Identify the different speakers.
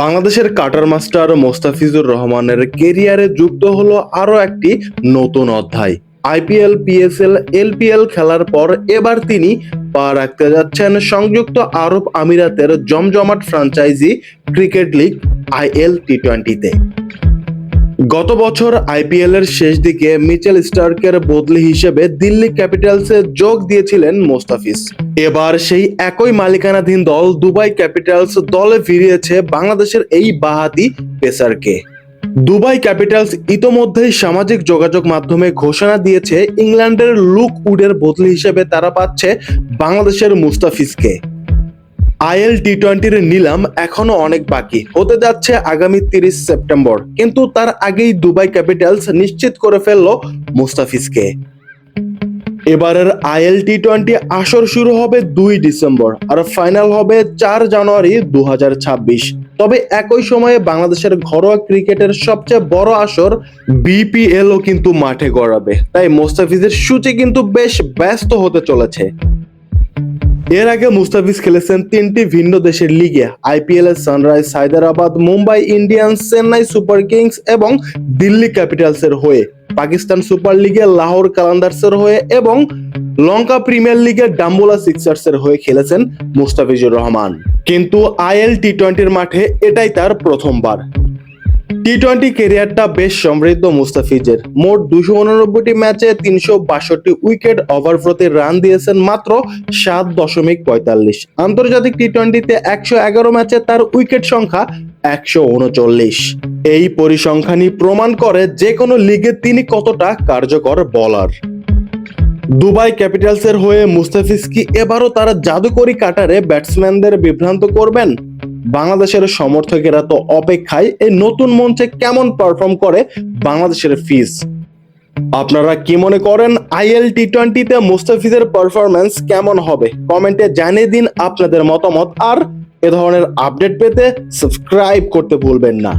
Speaker 1: বাংলাদেশের cutter master Mostafizur রহমানের কেরিয়ারে যুক্ত হলো আরও একটি নতুন অধ্যায়। আইপিএল, পিএসএল, এলপিএল খেলার পর এবার তিনি পা রাখতে যাচ্ছেন সংযুক্ত আরব আমিরাতের জমজমাট franchise cricket league IL T টোয়েন্টিতে। গত বছর আইপিএল এর শেষ দিকে মিচেল স্টার্কের বদলি হিসেবে দিল্লি ক্যাপিটালসে যোগ দিয়েছিলেন মোস্তাফিজ। এবার সেই একই মালিকানাধীন দল দুবাই ক্যাপিটালস দলে ফিরিয়েছে বাংলাদেশের এই বাহাতি পেসারকে। দুবাই ক্যাপিটালস ইতোমধ্যেই সামাজিক যোগাযোগ মাধ্যমে ঘোষণা দিয়েছে, ইংল্যান্ডের লুক উডের বদলি হিসেবে তারা পাচ্ছে বাংলাদেশের মুস্তাফিজকে। আইএল টি টোয়েন্টির নিলাম এখনও অনেক বাকি। হতে যাচ্ছে আগামী তিরিশ সেপ্টেম্বর। কিন্তু তার আগেই দুবাই ক্যাপিটালস নিশ্চিত করে ফেলল মুস্তাফিজকে। এবারের আইএল টি টোয়েন্টি আসর শুরু হবে দুই ডিসেম্বর আর ফাইনাল হবে চার জানুয়ারি দু হাজার ছাব্বিশ। তবে একই সময়ে বাংলাদেশের ঘরোয়া ক্রিকেটের সবচেয়ে বড় আসর বিপিএলও কিন্তু মাঠে গড়াবে। তাই মোস্তাফিজের সূচি কিন্তু বেশ ব্যস্ত হতে চলেছে। এর আগে মুস্তাফিজ খেলেছেন তিনটি ভিন্ন দেশের লিগে, আইপিএল এর Sunrise, Hyderabad, Mumbai Indians, Chennai Super Kings এবং দিল্লি ক্যাপিটালস এর হয়ে, পাকিস্তান সুপার লিগে, লাহোর কালান্দার্স এর হয়ে এবং লঙ্কা প্রিমিয়ার লিগে, ডাম্বোলা সিক্সার্স এর হয়ে খেলেছেন মুস্তাফিজুর রহমান। কিন্তু আইএল টি টোয়েন্টির মাঠে এটাই তার প্রথমবার। টি টোয়েন্টি ক্যারিয়ারটা বেশ সমৃদ্ধ মুস্তাফিজের। মোট দুশো উননব্বইটি ম্যাচে তিনশো বাষট্টি উইকেট ওভার প্রতি রান দিয়েছেন মাত্র সাত দশমিক পঁয়তাল্লিশ। আন্তর্জাতিক টি টোয়েন্টিতে একশো এগারো ম্যাচে তার উইকেট সংখ্যা একশো উনচল্লিশ। এই পরিসংখ্যানই প্রমাণ করে যে কোনো লিগে তিনি কতটা কার্যকর বলার দুবাই ক্যাপিটালসের হয়ে মুস্তাফিজ কি এবারও তারা জাদুকরি কাটারে ব্যাটসম্যানদের বিভ্রান্ত করবেন? বাংলাদেশের সমর্থকেরা তো অপেক্ষায় এই নতুন মঞ্চে কেমন পারফর্ম করে বাংলাদেশের ফিস আপনারা কি মনে করেন আইএল টি টোয়েন্টিতে মুস্তাফিজের পারফরমেন্স কেমন হবে? কমেন্টে জানিয়ে দিন আপনাদের মতামত। আর এ ধরনের আপডেট পেতে সাবস্ক্রাইব করতে ভুলবেন না।